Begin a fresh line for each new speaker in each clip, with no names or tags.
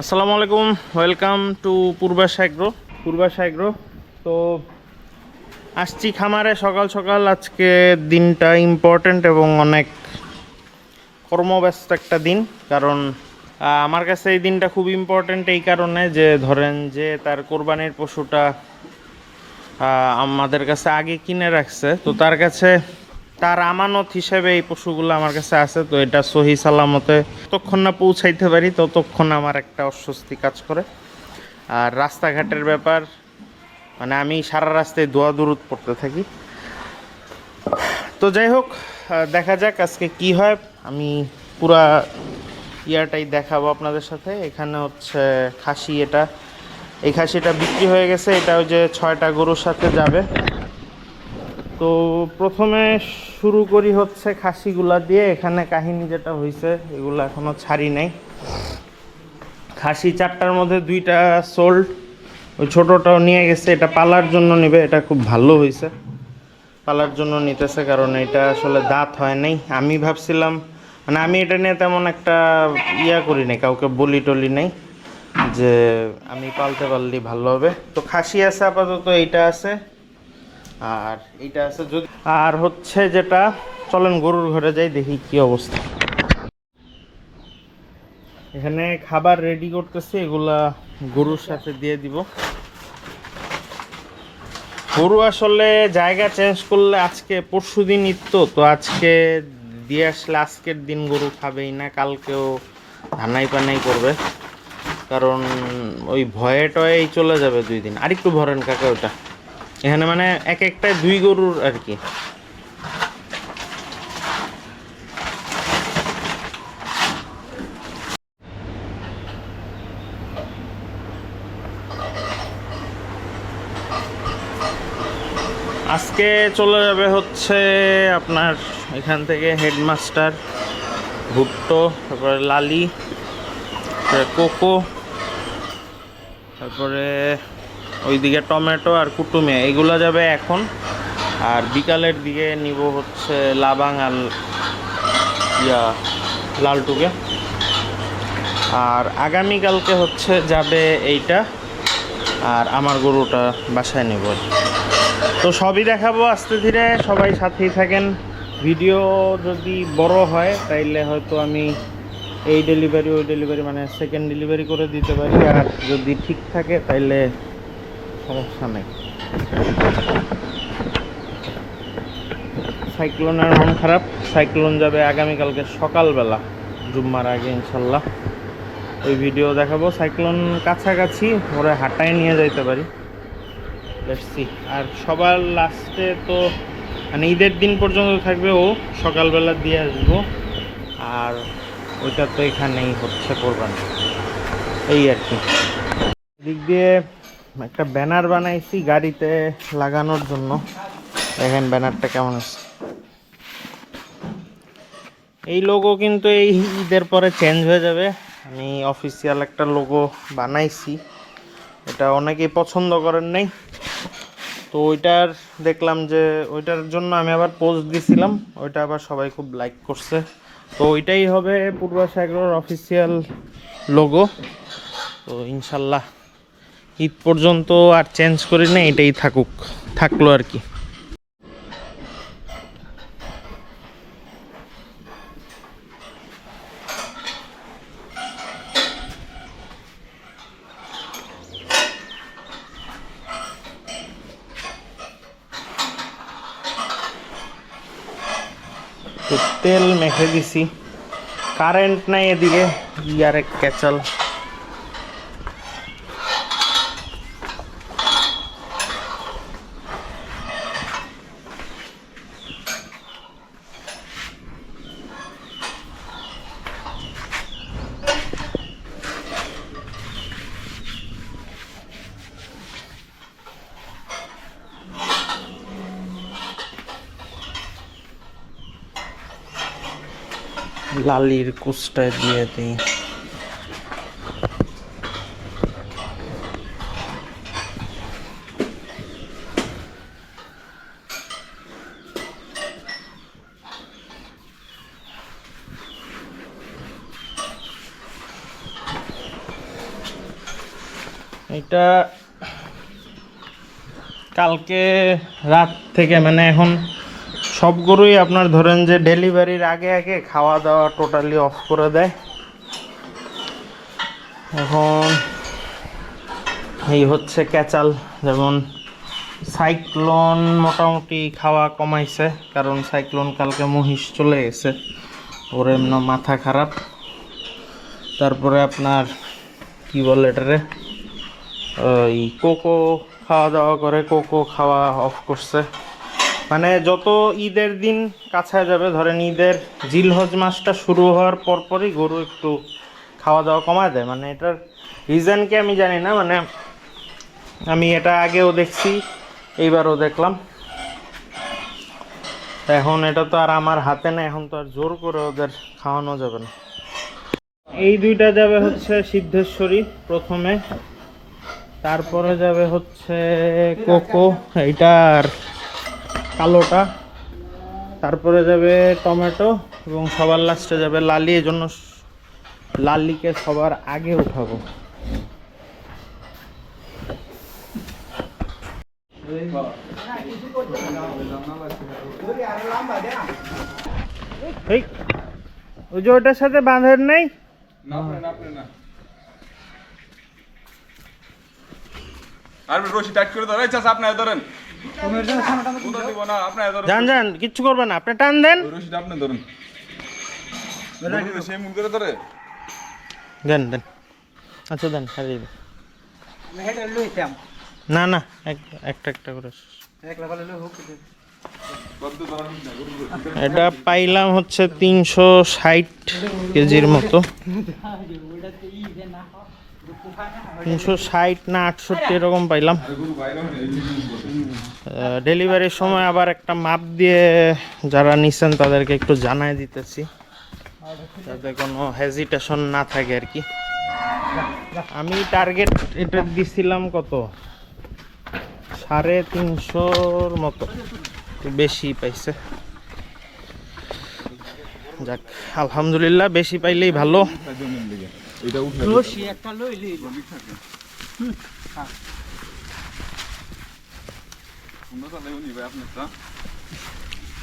আসসালামু আলাইকুম welcome to Purbash agro Purbash agro তো আসছি খামারে সকাল সকাল, আজকে দিনটা ইম্পর্ট্যান্ট এবং অনেক কর্মব্যস্ত একটা দিন, কারণ আমার কাছে এই দিনটা খুব ইম্পর্ট্যান্ট এই কারণে যে, ধরেন যে, তার কোরবানির পশুটা আমাদের কাছে আগে কিনে রাখছে। তো তার কাছে তার আমানত হিসেবে এই পশুগুলো আমার কাছে আছে, তো এটা সহি সালামতে ততক্ষণ না পৌঁছাইতে পারি, ততক্ষণ আমার একটা অস্বস্তি কাজ করে। আর রাস্তাঘাটের ব্যাপার মানে আমি সারা রাস্তায় দোয়া দূরত পড়তে থাকি। তো যাই হোক দেখা যাক আজকে কি হয়। আমি পুরা ইয়াটাই দেখাবো আপনাদের সাথে। এখানে হচ্ছে খাসি এটা। এই খাসিটা বিক্রি হয়ে গেছে, এটা ওই যে ছয়টা গরুর সাথে যাবে। তো প্রথমে শুরু করি হচ্ছে খাসিগুলা দিয়ে। এখানে কাহিনী যেটা হয়েছে এগুলো এখনও ছাড়ি নাই। খাসি চারটার মধ্যে দুইটা সোল্ড ওই ছোটোটাও নিয়ে গেছে, এটা পালার জন্য নেবে, এটা খুব ভালো হয়েছে পালার জন্য নিতেছে কারণ এটা আসলে দাঁত হয় নাই। আমি ভাবছিলাম মানে আমি এটা নিয়ে তেমন একটা ইয়া করি নাই, কাউকে বলি টলি নাই যে আমি পালতে পারলে ভালো হবে। তো খাসি আছে আপাতত, এইটা আছে। আর এইটা আছে যদি আর হচ্ছে যেটা, চলেন গরুর ঘরে যাই, দেখি কি অবস্থা। এখানে খাবার রেডি করতেছি, এগুলা গরুর সাথে দিয়ে দিব। গরু আসলে জায়গা চেঞ্জ করলে আজকে পরশু দিন ইত্য তো আজকে দিয়ে আসলে আজকের দিন গরু খাবেই না, কালকেও ধানাই পানাই করবে। কারণ ওই ভয়ে টয়েই চলে যাবে দুই দিন। আরেকটু ভরেন কাকা ওটা। এখানে মানে এক একটা দুই গরুর আর কি। আজকে চলে যাবে হচ্ছে আপনার এখান থেকে হেডমাস্টার, ভুট্টো, তারপরে লালি, তারপরে কোকো, তারপরে ওইদিকে টমেটো আর কুটুমে, এগুলো যাবে এখন। আর বিকালের দিকে নিব হচ্ছে লাবাং আর ইয়া, লালটুকে। আর আগামীকালকে হচ্ছে যাবে এইটা, আর আমার গরুটা বাসায় নেব। তো সবই দেখাবো আস্তে ধীরে, সবাই সাথেই থাকেন। ভিডিও যদি বড় হয়, তাইলে হয়তো আমি এই ডেলিভারি ওই ডেলিভারি মানে সেকেন্ড ডেলিভারি করে দিতে পারি। আর যদি ঠিক থাকে, তাইলে সমস্যা নেই। সাইক্লোনের মন খারাপ। সাইক্লোন যাবে আগামীকালকে সকালবেলা। জুম্মার আগে, ইনশাল্লাহ। ওই ভিডিও দেখাবো। সাইক্লোন কাছাকাছি ওরা হাঁটায় নিয়ে যাইতে পারি। See. আর সবার লাস্টে তো মানে ঈদের দিন পর্যন্ত থাকবে ও, সকালবেলা দিয়ে আসব। আর ওইটা তো এখানেই হচ্ছে কোরবানি। এই আর কি। দিক দিয়ে একটা ব্যানার বানাইছি গাড়িতে লাগানোর জন্য। দেখেন ব্যানারটা কেমন আছে। এই লোগো কিন্তু এই ঈদের পরে চেঞ্জ হয়ে যাবে। আমি অফিসিয়াল একটা লোগো বানাইছি। এটা অনেকেই পছন্দ করেন নাই। তো ওইটার দেখলাম যে ওইটার জন্য আমি আবার পোস্ট দিছিলাম। ওইটা আবার সবাই খুব লাইক করছে। তো ওইটাই হবে পূর্বাশ এগ্রোর অফিসিয়াল লোগো তো ইনশাল্লাহ ঈদ পর্যন্ত আর চেঞ্জ করি না এটাই থাকুক, থাকল আর কি। তো তেল মেখে দিছি। কারেন্ট নাই এদিকে, ইয়ারে ক্যাচাল লালির কুচটায় দিয়ে দিই। এটা কালকে রাত থেকে মানে এখন সব গরুই আপনার ধরেন যে ডেলিভারির আগে আগে খাওয়া দাওয়া টোটালি অফ করে দেয়। এখন এই হচ্ছে ক্যাচাল, যেমন সাইক্লোন মোটামুটি খাওয়া কমাইছে, কারণ সাইক্লোন কালকে মহিষ চলে গেছে, ওর এমন মাথা খারাপ। তারপরে আপনার কি বলে এটারে? ওই কোকো খাওয়া দাওয়া করে, কোকো খাওয়া অফ করছে। মানে যত ঈদের দিন কাছায় যাবে, ধরেন ঈদের জিলহজ মাসটা শুরু হওয়ার পরপরই গরু একটু খাওয়া দাওয়া কমায় দেয়। মানে এটার রিজন কি আমি জানি না মানে আমি এটা আগেও দেখছি, এইবারও দেখলাম। এখন এটা তো আর আমার হাতে না, এখন তো আর জোর করে ওদের খাওয়ানো যাবে না। এই দুইটা যাবে হচ্ছে সিদ্ধেশ্বরী প্রথমে, তারপরে যাবে হচ্ছে কোকো, এইটা আর কালোটা, তারপরে যাবে টমেটো এবং সবার লাস্টে যাবে লালি, এই জন্য লালিকে সবার আগে উঠাবো। ওই যে ওটার সাথে বাঁধের নেই?
আর রশি টাইট করে ধরে চাষ আপনি ধরেন।
যান যান কিচ্ছু করবেন না। আপনি টান দেন।
আপনি ধরুন।
দেন দেন। আচ্ছা দেন সারিয়ে দেন। না না এক- একটা একটা করে। এটা পাইলাম হচ্ছে তিনশো ষাট কেজির মতো। তিনশো ষাট না আটষট্টি এরকম পাইলাম। ডেলিভারির সময় আবার একটা মাপ দিয়ে যারা নিছেন তাদেরকে একটু জানাই দিতেছি। যাতে কোনো হেজিটেশন না থাকে আর কি। আমি টার্গেট এটা দিছিলাম কত? সাড়ে তিনশোর মতো। বেশি পাইছে। যাক আলহামদুলিল্লাহ বেশি পাইলেই ভালো।
এটা উঠে
রশি একটা লই লই
হুন্ডা চালাইব নি ভাই আপনার তা?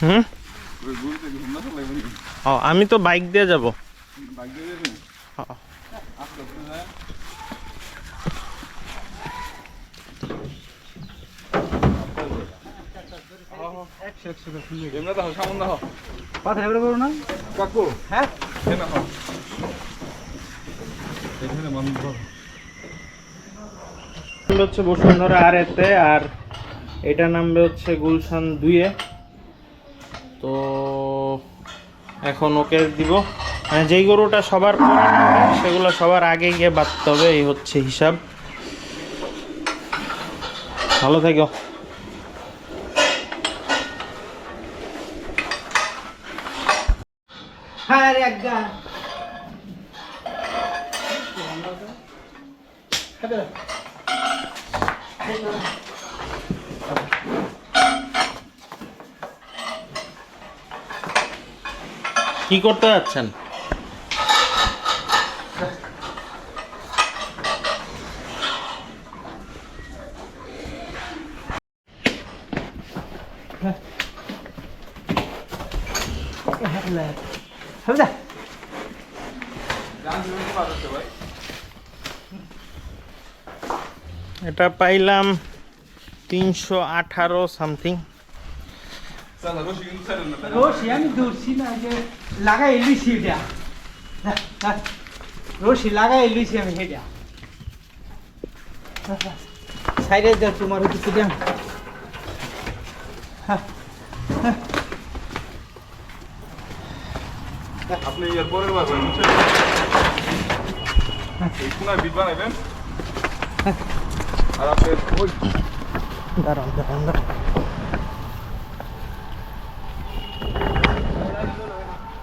হুম আমি তো বাইক দিয়ে যাব হচ্ছে বসুন্ধরা আর এতে আর এটা নামবে হচ্ছে গুলশান দুইয়ে। তো এখন ওকে দিব। মানে যেই গরুটা সবার পরে সেগুলো সবার আগে গিয়ে বাঁধতে হবে এই হচ্ছে হিসাব। ভালো থেকো।
হ্যাঁ
কি করতে যাচ্ছেন? এটা পাইলাম তিনশো আঠারো সামথিং
রশি
আমি ধরছি না যে লাগাই লইছি এটা হ্যাঁ, হ্যাঁ। রশি লাগাই লইছি আমি সেটা সাইডে যা তোমার কিছু দেন
আপনি এর পরের বার বুঝছেন? এই কোনায় বিট বানাইবেন। আর আপনি ওই
দাঁড়ান দাঁড়ান দাঁড়ান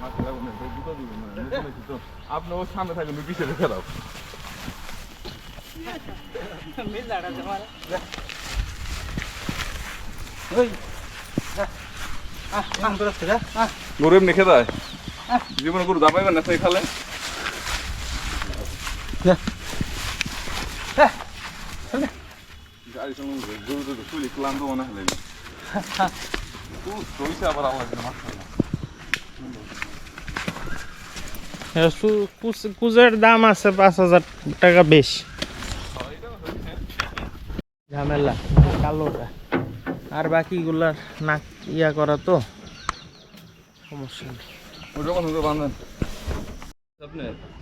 মাঠে যাব না, এই দুটো দিবেন না, আমি বলেছি তো। আপনি ওর সামনে থাকেন
নাম করে আহ
গরু এমনি খেতে হয়? জীবনে গরু দাবাইবেন না সেই খালে? গাড়ি গরু তো শুলি ক্লান্ত মনে হলে আবার মাথা
কুচ- কুচের দাম আছে পাঁচ হাজার টাকা বেশি। ঝামেলা কালোটা। আর বাকিগুলার নাক ইয়া করা তো সমস্যা নেই।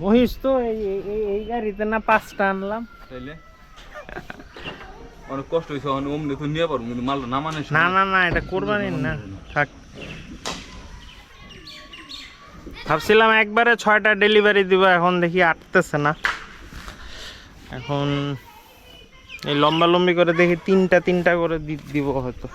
মহিষ তো এই গাড়িতে না পাঁচটা আনলাম।
অনেক কষ্ট হয়েছে অনেক অমনি তো নিয়ে পারব কিন্তু মালটা না মানে
না না না এটা কোরবানির না। থাক। ভাবছিলাম একবারে ছয়টা ডেলিভারি দিব, এখন দেখি আটতেছে না। এখন এই লম্বা লম্বি করে দেখি তিনটা তিনটা করে দিব হয়তো।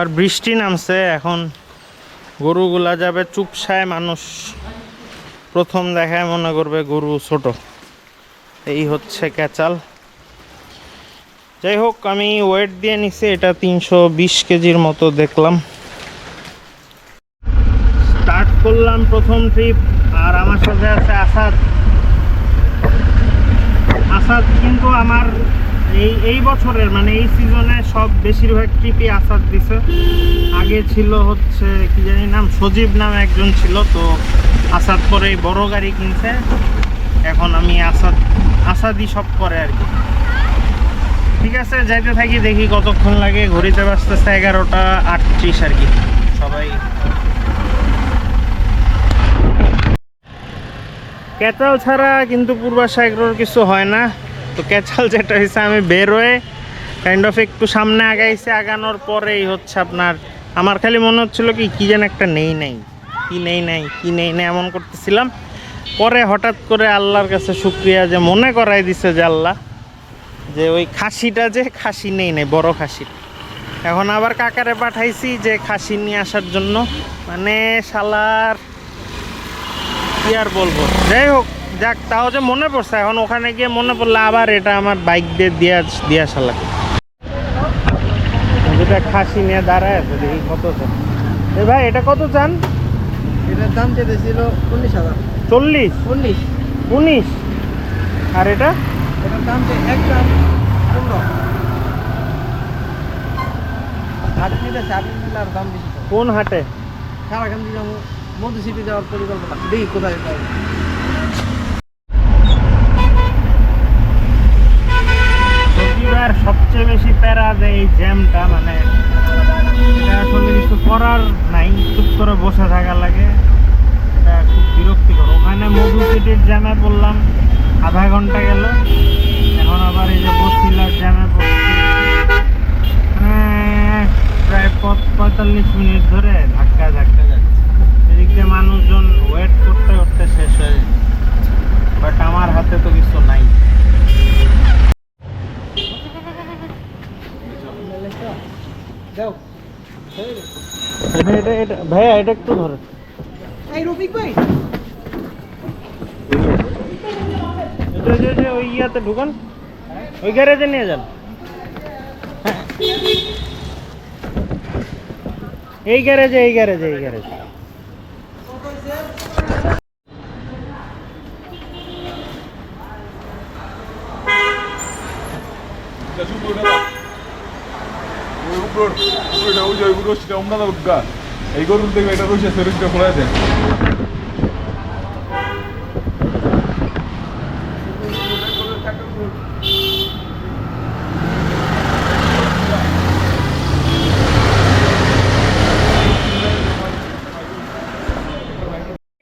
আবার বৃষ্টি নামছে, এখন গরুগুলা যাবে চুপসায়, মানুষ প্রথম দেখায় মনে করবে গরু ছোট। এই হচ্ছে ক্যাচাল। যাই হোক আমি ওয়েট দিয়ে নিছি, এটা তিনশো বিশ কেজির মতো দেখলাম। স্টার্ট করলাম প্রথম ট্রিপ আর আমার সাথে আছে আসাদ। আসাদ কিন্তু আমার এই এই বছরের মানে এই সিজনে সব বেশিরভাগ ট্রিপই আসাদ দিছে। আগে ছিল হচ্ছে, কি জানি নাম, সজীব নাম একজন ছিল, তো আসাদ পরে বড় গাড়ি কিনছে। এখন আমি আসাদ, আসাদই সব করে আর কি। ঠিক আছে, যাইতে থাকি, দেখি কতক্ষণ লাগে। ঘড়িতে বাজতেছে এগারোটা আটত্রিশ আর কি। সবাই ক্যাচাল ছাড়া কিন্তু পূর্বাশা এগ্রোর কিছু হয় না। তো ক্যাচাল যেটা হয়েছে আমি বের হয়ে কাইন্ড অফ একটু সামনে আগাইছে, আগানোর পরেই হচ্ছে আপনার, আমার খালি মনে হচ্ছিল কি কি যেন একটা নেই নাই, কি নেই নাই, কি নেই নাই, এমন করতেছিলাম। পরে হঠাৎ করে আল্লাহর কাছে শুক্রিয়া যে মনে করাই দিছে যে আল্লাহ, যে ওই খাসিটা যে খাসি নেই নাই, বড় খাসি। এখন আবার কাকারে পাঠাইছি যে খাসি নিয়ে আসার জন্য। মানে শালার, কি আর বলব? যাই হোক যাক তাও যে মনে পড়ছে এখন ওখানে গিয়ে মনে পড়লে আবার এটা আমার বাইক দিয়ে দিয়ে দিয়ে আসা লাগে যেটা খাসি নিয়ে দাঁড়ায় আছে দেখি কত চান এ ভাই এটা কত চান?
এটার দাম চেয়েছিল উনিশ হাজার।
চল্লিশ?
উনিশ।
উনিশ? আর এটা?
এটার দাম এক দাম
কোন হাটে?
সারাখান দিকে মধু সিটি যাওয়ার পরিকল্পনা। দেখি কোথায় পাবো
প্রতিবার সবচেয়ে বেশি প্যারা দেয় এই জ্যামটা মানে এটা আসলে কিছু করার নাই, চুপ করে বসে থাকা লাগে। এটা খুব বিরক্তিকর। ওখানে মধু সিটির জ্যামে পড়লাম, আধা ঘণ্টা গেল। এখন আবার এই যে বসিলার জ্যামে পড়ছি। মানে প্রায় পঁয়তাল্লিশ মিনিট ধরে ধাক্কা ধাক্কা যাচ্ছে। এদিক দিয়ে মানুষজন ওয়েট করতে করতে শেষ হয়ে বাট আমার হাতে তো কিছু নাই।
যাও।
এটা ভাইয়া এটা একটু ধরে।
এই রফিক ভাই।
এটা যে যে ওই ইয়াতে ঢুকান। ওই গ্যারেজে নিয়ে যান। এই গ্যারেজে এই গ্যারেজে এই গ্যারেজে
এটা শুধু ওটা না। ওই উপর উপরটা ওই যে ওই রশিটা ওমরা দাও গা, এই গরুর দেখবে এটা খোলা দেন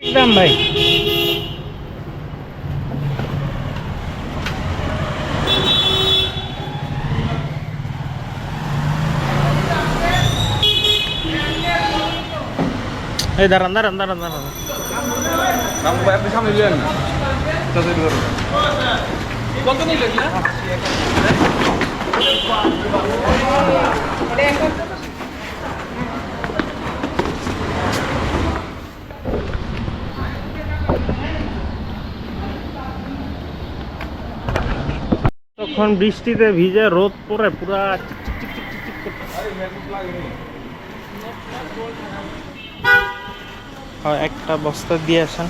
একদম ভাই? এই দাঁড়ান দাঁড়ান দাঁড়ান দাঁড়ান।
আপনি সামনে দিলেন না চাচা ধরো
কত নিলেন
তখন বৃষ্টিতে ভিজে রোদ পড়ে পুরা চিক চিক চিক চিক চিক চিক করছে।
আরে মেকুট লাগেনি
হয়, একটা বস্তা দিয়ে আসেন।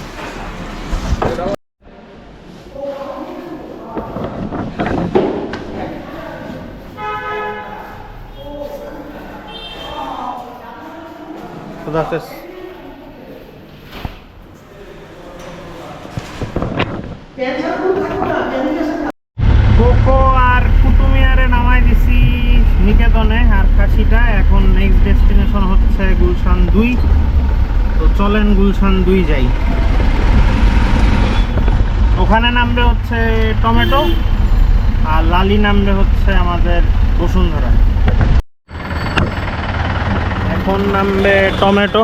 কোকো আর নামাই নিকেতনে আর কাশিটা। এখন নেক্সট ডেস্টিনেশন হচ্ছে গুলশান দুই। তো চলেন গুলশান দুই যাই। ওখানে নামবে হচ্ছে টমেটো, আর লালি নামবে হচ্ছে আমাদের বসুন্ধরা। এখন নামবে টমেটো।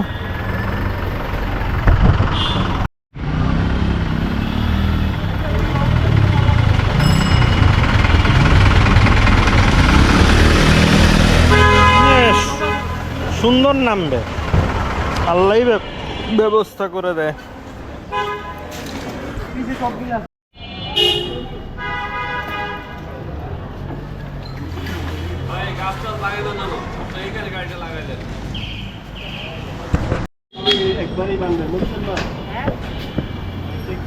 সুন্দর নামবে। আল্লাহ ব্যবস্থা করে দেয়
একবারই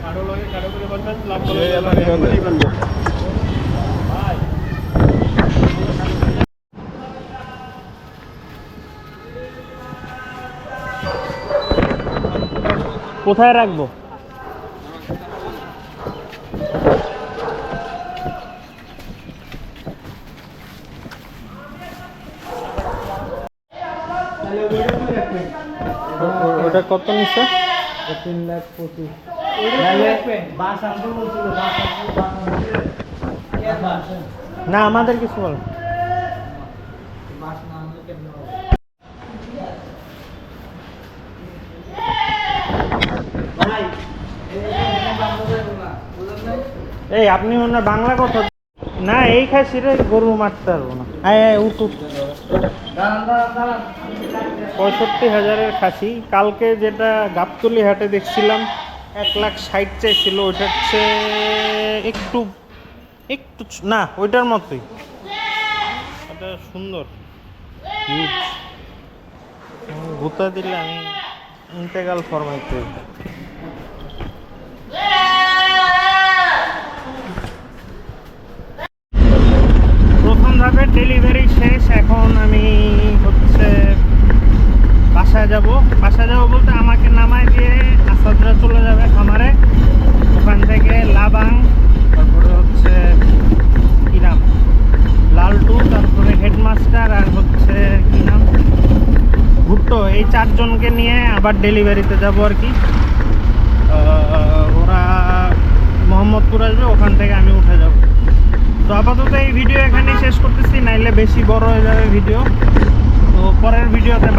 কারও লগে কারও করে বানবেন লাভ
এলাকায় বানবেন।
কোথায় রাখব? ওটা কত নিচ্ছে?
তিন লাখ পঁচিশ।
না আমাদের কিছু বল
বাস না আসলে কেমন হবে ভাই এই,
আপনি ওনার বাংলা কথা না, এই খাসিরে গরু মারতে পারব না। পঁয়ষট্টি হাজারের খাসি। কালকে যেটা গাবতলি হাটে দেখছিলাম, এক লাখ ষাট চাইছিল ওইটা হচ্ছে একটু একটু না, ওইটার মতোই। ওটা সুন্দর হিউজ ভূতা দিলে আমি ইন্তেকাল ফরমাইতে প্রথম ধাপের ডেলিভারি শেষ, এখন আমি হচ্ছে বাসায় যাব। বাসায় যাব বলতে আমাকে নামায় দিয়ে আসাদরা চলে যাবে খামারে। ওখান থেকে লাবাং, তারপরে হচ্ছে কি নাম? লালটু, তারপরে হেডমাস্টার আর হচ্ছে কি নাম? ভুট্টো। এই চারজনকে নিয়ে আবার ডেলিভারিতে যাব আর কি। মোহাম্মদপুর আসবে, ওখান থেকে আমি উঠে যাব। তো আপাতত এই ভিডিও এখানেই শেষ করতেছি, নাইলে বেশি বড় হয়ে যাবে ভিডিও। তো পরের ভিডিওতে